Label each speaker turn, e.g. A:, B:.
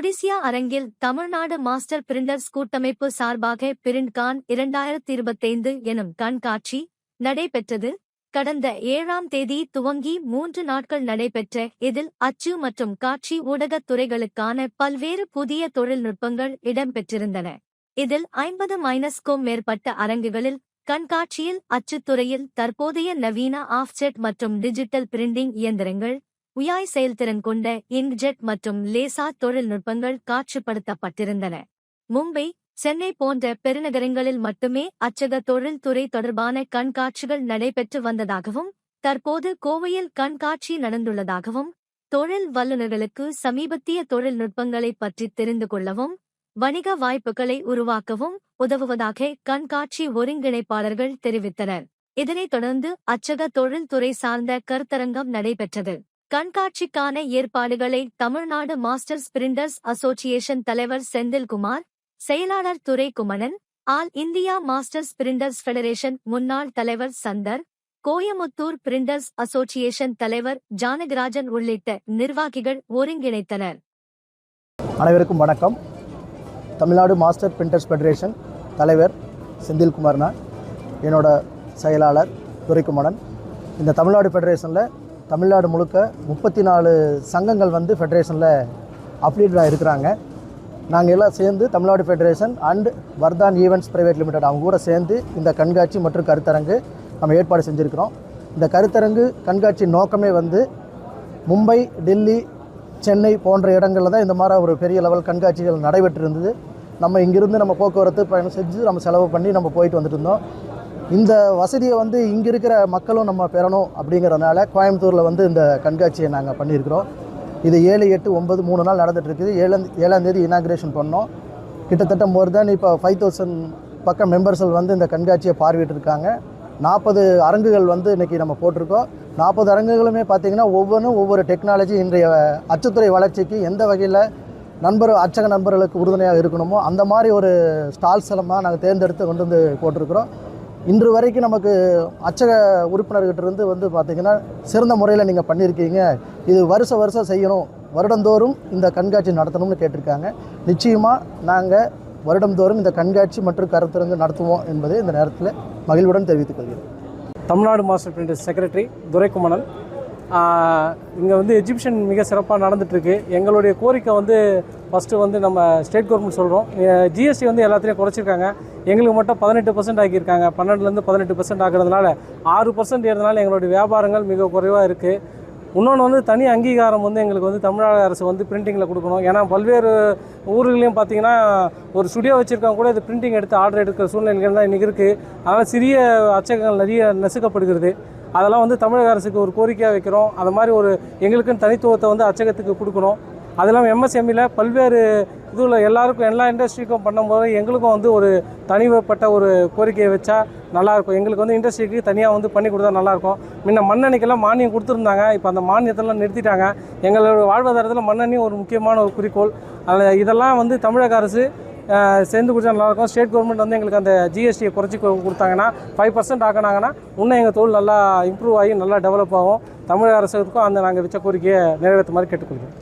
A: ஒடிசியா அரங்கில் Tamil Nadu master printers கூட்டமைப்பு சார்பாக பிரிண்ட்கான் இரண்டாயிரத்தி இருபத்தைந்து எனும் கண்காட்சி நடைபெற்றது. கடந்த ஏழாம் தேதி துவங்கி மூன்று நாட்கள் நடைபெற்ற இதில் அச்சு மற்றும் காட்சி ஊடகத் துறைகளுக்கான பல்வேறு புதிய தொழில்நுட்பங்கள் இடம்பெற்றிருந்தன. இதில் ஐம்பது மைனஸ்க்கும் மேற்பட்ட அரங்குகளில் கண்காட்சியில் அச்சுத்துறையில் தற்போதைய நவீன ஆஃப்செட் மற்றும் டிஜிட்டல் பிரிண்டிங் இயந்திரங்கள் உயாய் செயல்திறன் கொண்ட இங்க்ஜெட் மற்றும் லேசா தொழில்நுட்பங்கள் காட்சிப்படுத்தப்பட்டிருந்தன. மும்பை சென்னை போன்ற பெருநகரங்களில் மட்டுமே அச்சக தொழில்துறை தொடர்பான கண்காட்சிகள் நடைபெற்று வந்ததாகவும் தற்போது கோவையில் கண்காட்சி நடந்துள்ளதாகவும் தொழில் வல்லுநர்களுக்கு சமீபத்திய தொழில்நுட்பங்களை பற்றி தெரிந்து கொள்ளவும் வணிக வாய்ப்புகளை உருவாக்கவும் உதவுவதாக கண்காட்சி ஒருங்கிணைப்பாளர்கள் தெரிவித்தனர். இதனைத் தொடர்ந்து அச்சக தொழில்துறை சார்ந்த கருத்தரங்கம் நடைபெற்றது. கண்காட்சிக்கான ஏற்பாடுகளை தமிழ்நாடு மாஸ்டர்ஸ் பிரிண்டர்ஸ் அசோசியேஷன் தலைவர் செந்தில்குமார் செயலாளர் Duraikumanan all India masters printers federation முன்னாள் தலைவர் சந்தர் கோயமுத்தூர் பிரிண்டர்ஸ் அசோசியேஷன் தலைவர் ஜானகராஜன் உள்ளிட்ட நிர்வாகிகள் ஒருங்கிணைத்தனர்.
B: அனைவருக்கும் வணக்கம். தமிழ்நாடு மாஸ்டர் பிரிண்டர்ஸ் ஃபெடரேஷன் தலைவர் செந்தில்குமார்னா என்னோட செயலாளர் துரைக்குமணன். இந்த தமிழ்நாடு ஃபெடரேஷனில் தமிழ்நாடு முழுக்க முப்பத்தி நாலு சங்கங்கள் வந்து ஃபெடரேஷனில் அப்ளீடாக இருக்கிறாங்க. நாங்கள் எல்லாம் சேர்ந்து Tamil Nadu federation and Vardhan events private limited அவங்க கூட சேர்ந்து இந்த கண்காட்சி மற்றும் கருத்தரங்கு நம்ம ஏற்பாடு செஞ்சுருக்கிறோம். இந்த கருத்தரங்கு கண்காட்சி நோக்கமே வந்து மும்பை டெல்லி சென்னை போன்ற இடங்களில் தான் இந்த மாதிரி ஒரு பெரிய லெவல் கண்காட்சிகள் நடைபெற்று இருந்தது. நம்ம இங்கிருந்து நம்ம போக்குவரத்து பயணம் செஞ்சு நம்ம செலவு பண்ணி நம்ம போயிட்டு வந்துட்டு இருந்தோம். இந்த வசதியை வந்து இங்கே இருக்கிற மக்களும் நம்ம பெறணும் அப்படிங்கிறதுனால கோயம்புத்தூரில் வந்து இந்த கண்காட்சியை நாங்கள் பண்ணியிருக்கிறோம். இது ஏழு எட்டு ஒம்பது மூணு நாள் நடந்துகிட்ருக்குது இருக்குது. ஏழாம் ஏழாம் தேதி பண்ணோம். கிட்டத்தட்ட மோர் தேன் இப்போ ஃபைவ் தௌசண்ட் பக்கம் மெம்பர்ஸ்கள் வந்து இந்த கண்காட்சியை பார்வையிட்டிருக்காங்க. நாற்பது அரங்குகள் வந்து இன்றைக்கி நம்ம போட்டிருக்கோம். நாற்பது அரங்குகளுமே பார்த்திங்கன்னா ஒவ்வொன்றும் ஒவ்வொரு டெக்னாலஜி இன்றைய அச்சுத்துறை வளர்ச்சிக்கு எந்த வகையில் நண்பர் அச்சக நண்பர்களுக்கு உறுதுணையாக இருக்கணுமோ அந்த மாதிரி ஒரு ஸ்டால்ஸ் எல்லாம் நாங்கள் தேர்ந்தெடுத்து கொண்டு வந்து போட்டிருக்கிறோம். இன்று வரைக்கும் நமக்கு அச்சக உறுப்பினர்கிட்ட இருந்து வந்து பார்த்திங்கன்னா சிறந்த முறையில் நீங்கள் பண்ணியிருக்கீங்க. இது வருஷ வருஷம் செய்யணும். வருடந்தோறும் இந்த கண்காட்சி நடத்தணும்னு கேட்டிருக்காங்க. நிச்சயமாக நாங்கள் வருடந்தோறும் இந்த கண்காட்சி மற்றும் கருத்தரங்கு நடத்துவோம் என்பதை இந்த நேரத்தில் மகிழ்வுடன் தெரிவித்துக் கொள்கிறேன்.
C: Tamil Nadu master print secretary Duraikumanan இங்கே வந்து எஜிபிஷன் மிக சிறப்பாக நடந்துகிட்ருக்கு எங்களுடைய கோரிக்கை வந்து ஃபஸ்ட்டு வந்து நம்ம ஸ்டேட் கவர்மெண்ட் சொல்கிறோம் ஜிஎஸ்டி வந்து எல்லாத்துலேயும் குறைச்சிருக்காங்க. எங்களுக்கு மட்டும் பதினெட்டு பர்சன்ட் ஆக்கியிருக்காங்க. பன்னெண்டுலேருந்து பதினெட்டு பர்சன்ட் ஆகிறதுனால ஆறு பர்சன்ட் ஏறதுனால எங்களுடைய வியாபாரங்கள் மிக குறைவாக இருக்குது இன்னொன்று வந்து தனி அங்கீகாரம் வந்து எங்களுக்கு வந்து தமிழ்நாடு அரசு வந்து பிரிண்டிங்கில் கொடுக்கணும். ஏன்னா பல்வேறு ஊர்களையும் பார்த்தீங்கன்னா ஒரு ஸ்டுடியோ வச்சுருக்கவங்க கூட இது பிரிண்டிங் எடுத்து ஆர்டர் எடுக்கிற சூழ்நிலைகள் தான் இன்றைக்கி இருக்குது அதனால் சிறிய அச்சகங்கள் நிறைய நெசுக்கப்படுகிறது. அதெல்லாம் வந்து தமிழக அரசுக்கு ஒரு கோரிக்கையாக வைக்கிறோம். அது மாதிரி ஒரு எங்களுக்குன்னு தனித்துவத்தை வந்து அச்சகத்துக்கு கொடுக்கணும். அது இல்லாமல் எம்எஸ்எம்இல பல்வேறு இதில் எல்லாருக்கும் எல்லா இண்டஸ்ட்ரிக்கும் பண்ணும்போது எங்களுக்கும் வந்து ஒரு தனிப்பட்ட ஒரு கோரிக்கையை வச்சா நல்லாயிருக்கும். எங்களுக்கு வந்து இண்டஸ்ட்ரிக்கு தனியாக வந்து பண்ணி கொடுத்தா நல்லாயிருக்கும். முன்ன மண்ணெண்ணிக்கெல்லாம் மானியம் கொடுத்துருந்தாங்க. இப்போ அந்த மானியத்தெல்லாம் நிறுத்திட்டாங்க. எங்களோட வாழ்வாதாரத்தில் மண்ணெண்ணி ஒரு முக்கியமான ஒரு குறிக்கோள். அதில் இதெல்லாம் வந்து தமிழக அரசு சேர்ந்து கொடுத்தா நல்லாயிருக்கும் ஸ்டேட் கவர்மெண்ட் வந்து எங்களுக்கு அந்த ஜிஎஸ்டியை குறைச்சி கொடுத்தாங்கன்னா ஃபைவ் பர்சன்ட் ஆக்கினாங்கன்னா இன்னும் எங்கள் தொழில் நல்லா இம்ப்ரூவ் ஆகி நல்லா டெவலப் ஆகும். தமிழக அரசுக்கும் அந்த நாங்கள் வச்ச கோரிக்கையை நிறைவேற்ற மாதிரி கேட்டுக்கொள்கிறோம்.